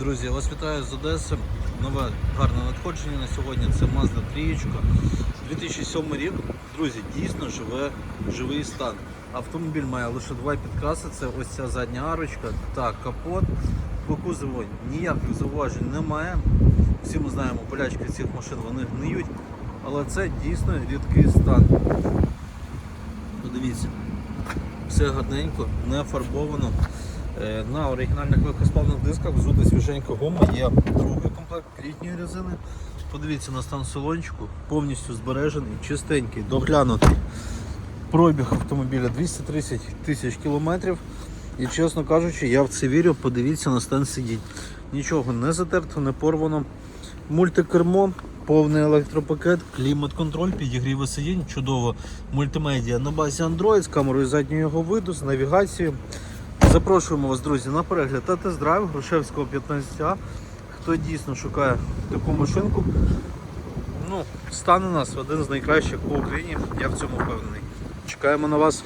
Друзі, я вас вітаю з Одеси. Нове гарне надходження на сьогодні. Це Mazda 3. 2007 рік. Друзі, дійсно живе, живий стан. Автомобіль має лише два підкраси. Це ось ця задня арочка та капот. По кузову ніяких зауважень немає. Всі ми знаємо, болячки цих машин вони гниють. Але це дійсно рідкий стан. Подивіться, все гарненько, не фарбовано. Е, На оригінальних легкосплавних дисках взута свіженька гума, є другий комплект літньої резини. Подивіться на стан салончику, повністю збережений, чистенький, доглянутий. Пробіг автомобіля 230 тисяч кілометрів. І чесно кажучи, я в це вірю, подивіться на стан сидінь. Нічого не затерто, не порвано. Мультикермо, повний електропакет, клімат-контроль, підігріви сидінь, чудово. Мультимедіа на базі Android з камерою заднього виду, з навігацією. Запрошуємо вас, друзі, на перегляд та тест-драйв Грушевського 15А. Хто дійсно шукає таку машинку, ну, стане нас один з найкращих по Україні, я в цьому впевнений. Чекаємо на вас.